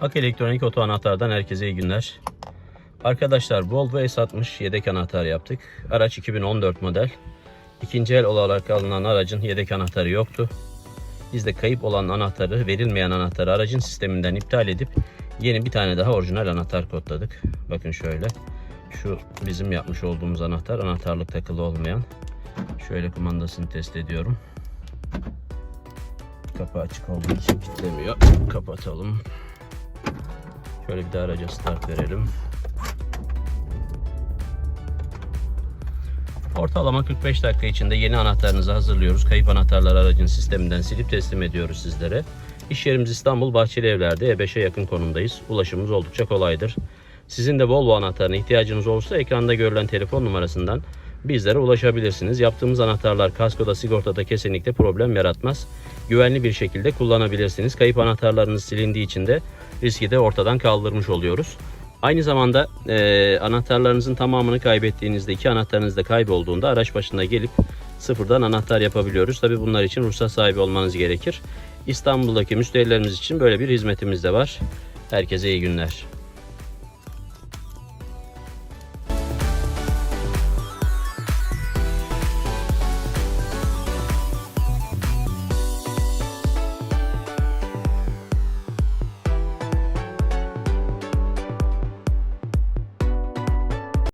Ak Elektronik Oto Anahtar'dan herkese iyi günler. Arkadaşlar Volvo S60 yedek anahtar yaptık. Araç 2014 model. İkinci el olarak alınan aracın yedek anahtarı yoktu. Biz de kayıp olan anahtarı, verilmeyen anahtarı aracın sisteminden iptal edip yeni bir tane daha orijinal anahtar kodladık. Bakın şöyle. Şu bizim yapmış olduğumuz anahtar, anahtarlık takılı olmayan. Şöyle kumandasını test ediyorum. Kapı açık olduğu için kilitlemiyor. Kapatalım. Şöyle bir de araca start verelim. Ortalama 45 dakika içinde yeni anahtarınızı hazırlıyoruz. Kayıp anahtarları aracın sisteminden silip teslim ediyoruz sizlere. İş yerimiz İstanbul Bahçeli Evler'de E5'e yakın konumdayız. Ulaşımımız oldukça kolaydır. Sizin de Volvo anahtarına ihtiyacınız olursa ekranda görülen telefon numarasından bizlere ulaşabilirsiniz. Yaptığımız anahtarlar kaskoda sigortada kesinlikle problem yaratmaz. Güvenli bir şekilde kullanabilirsiniz. Kayıp anahtarlarınız silindiği için de riski de ortadan kaldırmış oluyoruz. Aynı zamanda e, anahtarlarınızın tamamını kaybettiğinizde iki anahtarınız da kaybolduğunda araç başına gelip sıfırdan anahtar yapabiliyoruz. Tabi bunlar için ruhsat sahibi olmanız gerekir. İstanbul'daki müşterilerimiz için böyle bir hizmetimiz de var. Herkese iyi günler.